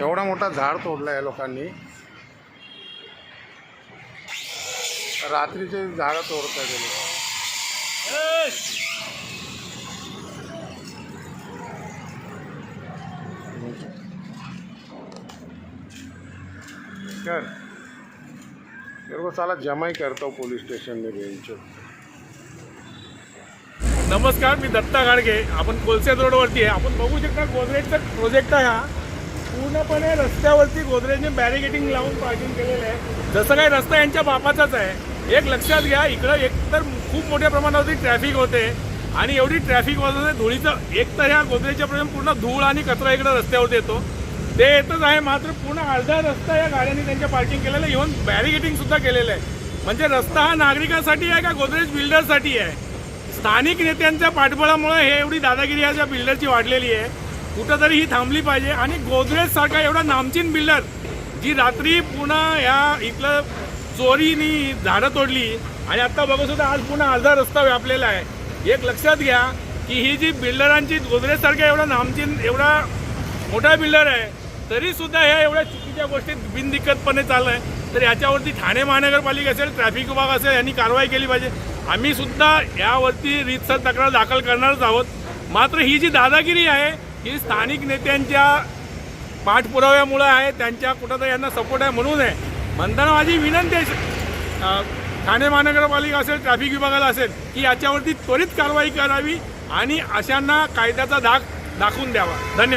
एवढा मोठा झाड तोडला आहे लोकांनी. रात्रीचे झाडं तोडत आहे लोक कर तेरे साला जमा ही करता हूँ स्टेशन में नमस्कार मी दत्ता गाडगे. आपण कोलसे रोडवरती आहे. आपण बघू शकता गोदरेजचा प्रोजेक्ट आहे हा. पूर्णपणे रस्त्यावरती गोदरेजने बॅरिगेटिंग लावून पार्किंग केलेलं आहे. जसं काही रस्ता यांच्या बापाचाच आहे. एक लक्षात घ्या इकडं एक तर खूप मोठ्या प्रमाणावरती ट्रॅफिक होते आणि एवढी ट्रॅफिक वाजवते धुळीचं एक तर ह्या गोदरेजच्या प्रमाणे पूर्ण धूळ आणि कचरा इकडं रस्त्यावरती येतो. ते येतच आहे मात्र पूर्ण अर्धा रस्ता या गाड्यांनी त्यांच्या पार्किंग केलेलं आहे. इव्हन बॅरिगेटिंग सुद्धा केलेलं आहे. म्हणजे रस्ता हा नागरिकांसाठी आहे का गोदरेज बिल्डरसाठी आहे? स्थानिक नेत्यांच्या पाठबळामुळे हे एवढी दादागिरी या ज्या बिल्डरची वाढलेली आहे. कुठंतरी ही थांबली पाहिजे. आणि गोदरेज सारखा एवढा नामचीन बिल्डर जी रात्री पुन्हा या इथलं चोरीनी झाडं तोडली आणि आता बघतसुद्धा आज पुन्हा अर्धा रस्ता व्यापलेला आहे. एक लक्षात घ्या की ही जी बिल्डरांची गोदरेज सारख्या एवढा नामचीन एवढा मोठा बिल्डर आहे तरी सुद्धा ह्या एवढ्या चुकीच्या गोष्टीत बिनदिक्कतपणे चाललं आहे तर याच्यावरती ठाणे महानगरपालिका असेल ट्रॅफिक विभाग असेल यांनी कारवाई केली पाहिजे. आम्ही सुद्धा यावरती रीतसर तक्रार दाखल करणारच आहोत. मात्र ही जी दादागिरी आहे ही स्थानिक नेत्यांच्या पाठपुराव्यामुळं आहे त्यांच्या कुठंतरी यांना सपोर्ट आहे म्हणून आहे. म्हणताना माझी विनंती आहे ठाणे महानगरपालिका असेल ट्रॅफिक विभागाला असेल की याच्यावरती त्वरित कारवाई करावी आणि अशांना कायद्याचा धाक दाखवून द्यावा. धन्यवाद.